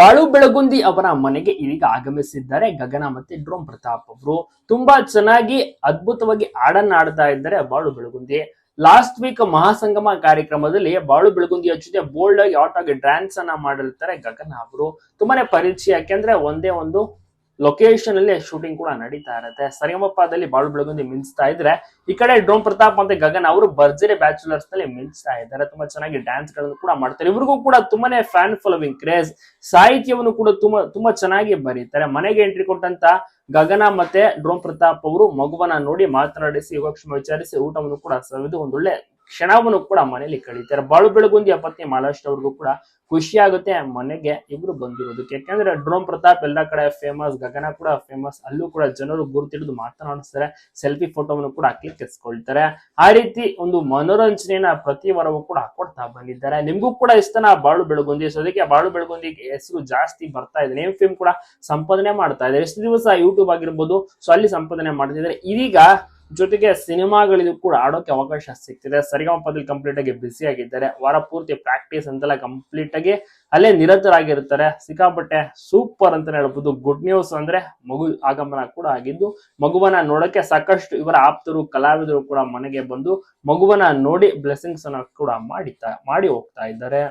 ಬಾಳು ಬೆಳಗುಂದಿ ಅವರ ಮನೆಗೆ ಇದೀಗ ಆಗಮಿಸಿದ್ದಾರೆ. ಗಗನ ಮತ್ತೆ ಡ್ರೋಮ್ ಪ್ರತಾಪ್ ಅವರು ತುಂಬಾ ಚೆನ್ನಾಗಿ ಅದ್ಭುತವಾಗಿ ಹಾಡನ್ನ ಆಡ್ತಾ ಇದ್ದಾರೆ ಬಾಳು ಬೆಳಗುಂದಿ. ಲಾಸ್ಟ್ ವೀಕ್ ಮಹಾಸಂಗಮ ಕಾರ್ಯಕ್ರಮದಲ್ಲಿ ಬಾಳು ಬೆಳಗುಂದಿಯ ಜೊತೆ ಬೋಲ್ಡ್ ಆಗಿ ಆಟ್ ಆಗಿ ಡ್ಯಾನ್ಸ್ ಅನ್ನ ಮಾಡಿರ್ತಾರೆ ಗಗನ ಅವರು. ತುಂಬಾನೇ ಪರಿಚಯ ಯಾಕೆಂದ್ರೆ ಒಂದೇ ಒಂದು ಲೊಕೇಶನ್ ಅಲ್ಲಿ ಶೂಟಿಂಗ್ ಕೂಡ ನಡೀತಾ ಇರುತ್ತೆ. ಸರಿಗಮಪ್ಪದಲ್ಲಿ ಬಾಳು ಬೆಳಗುಂದಿ ಮಿಂಚ್ತಾ ಇದ್ರೆ, ಈ ಕಡೆ ಡ್ರೋನ್ ಪ್ರತಾಪ್ ಮತ್ತೆ ಗಗನ್ ಅವರು ಭರ್ಜರಿ ಬ್ಯಾಚುಲರ್ಸ್ನಲ್ಲಿ ಮಿಂಚ್ತಾ ಇದ್ದಾರೆ. ತುಂಬಾ ಚೆನ್ನಾಗಿ ಡ್ಯಾನ್ಸ್ಗಳನ್ನು ಕೂಡ ಮಾಡ್ತಾರೆ. ಇವ್ರಿಗೂ ಕೂಡ ತುಂಬಾನೇ ಫ್ಯಾನ್ ಫಾಲೋವಿಂಗ್ ಕ್ರೇಜ್ ಸಾಹಿತ್ಯವನ್ನು ಕೂಡ ತುಂಬಾ ತುಂಬಾ ಚೆನ್ನಾಗಿ ಬರೀತಾರೆ. ಮನೆಗೆ ಎಂಟ್ರಿ ಕೊಟ್ಟಂತ ಗಗನ ಮತ್ತೆ ಡ್ರೋಮ್ ಪ್ರತಾಪ್ ಅವರು ಮಗುವನ್ನ ನೋಡಿ ಮಾತನಾಡಿಸಿ, ಯೋಗಕ್ಷೇಮ ವಿಚಾರಿಸಿ ಊಟವನ್ನು ಕೂಡ ಸವಿದು ಒಂದೊಳ್ಳೆ ಕ್ಷಣವನ್ನು ಕೂಡ ಮನೆಯಲ್ಲಿ ಕಳೀತಾರೆ. ಬಾಳು ಬೆಳಗುಂದಿಯ ಪತ್ನಿ ಮಾಲಾಶ್ರೀ ಅವ್ರಿಗೂ ಕೂಡ ಖುಷಿ ಆಗುತ್ತೆ. ಮನೆಗೆ ಇಬ್ರು ಬಂದಿರೋದಕ್ಕೆ. ಯಾಕಂದ್ರೆ ಡ್ರೋಮ್ ಪ್ರತಾಪ್ ಎಲ್ಲ ಕಡೆ ಫೇಮಸ್ ಗಗನ ಕೂಡ ಫೇಮಸ್ ಅಲ್ಲೂ ಕೂಡ ಜನರು ಗುರುತಿಡಿದು ಮಾತನಾಡಿಸ್ತಾರೆ. ಸೆಲ್ಫಿ ಫೋಟೋವನ್ನು ಕೂಡ ಹಾಕ್ಲಿಕ್ಕೆ ಕೆಸ್ಕೊಳ್ತಾರೆ ಆ ರೀತಿ ಒಂದು ಮನೋರಂಜನೆಯನ್ನ ಪ್ರತಿ ವಾರವೂ ಕೂಡ ಹಾಕೊಡ್ತಾ ಬಂದಿದ್ದಾರೆ. ನಿಮ್ಗೂ ಕೂಡ ಇಷ್ಟನ ಬಾಳು ಬೆಳಗುಂದಿ ಸೊ ಅದಕ್ಕೆ ಬಾಳು ಬೆಳಗುಂದಿಗೆ ಹೆಸರು ಜಾಸ್ತಿ ಬರ್ತಾ ಇದೆ. ನೇಮ್ ಫೇಮ್ ಕೂಡ ಸಂಪಾದನೆ ಮಾಡ್ತಾ ಇದೆ ಎಷ್ಟು ದಿವಸ ಯೂಟ್ಯೂಬ್ ಆಗಿರ್ಬೋದು. ಸೊ ಅಲ್ಲಿ ಸಂಪಾದನೆ ಮಾಡ್ತಿದ್ದಾರೆ. ಇದೀಗ ಜೊತೆಗೆ ಸಿನಿಮಾಗಳಿಗೂ ಕೂಡ ಆಡೋಕೆ ಅವಕಾಶ ಸಿಗ್ತಿದೆ. ಸರಿಗಮಪದಲ್ಲಿ ಕಂಪ್ಲೀಟ್ ಆಗಿ ಬ್ಯುಸಿ ಆಗಿದ್ದಾರೆ. ವಾರ ಪೂರ್ತಿ ಪ್ರಾಕ್ಟೀಸ್ ಅಂತೆಲ್ಲ ಕಂಪ್ಲೀಟ್ ಆಗಿ ಅಲ್ಲೇ ನಿರತರಾಗಿರ್ತಾರೆ. ಸಿಕ್ಕಾಪಟ್ಟೆ ಸೂಪರ್ ಅಂತ ಹೇಳ್ಬೋದು. ಗುಡ್ ನ್ಯೂಸ್ ಅಂದ್ರೆ ಮಗು ಆಗಮನ ಕೂಡ ಆಗಿದ್ದು, ಮಗುವನ್ನ ನೋಡಕ್ಕೆ ಸಾಕಷ್ಟು ಇವರ ಆಪ್ತರು, ಕಲಾವಿದರು ಕೂಡ ಮನೆಗೆ ಬಂದು ಮಗುವನ್ನ ನೋಡಿ ಬ್ಲೆಸ್ಸಿಂಗ್ಸ್ ಅನ್ನ ಕೂಡ ಮಾಡಿ ಹೋಗ್ತಾ ಇದ್ದಾರೆ.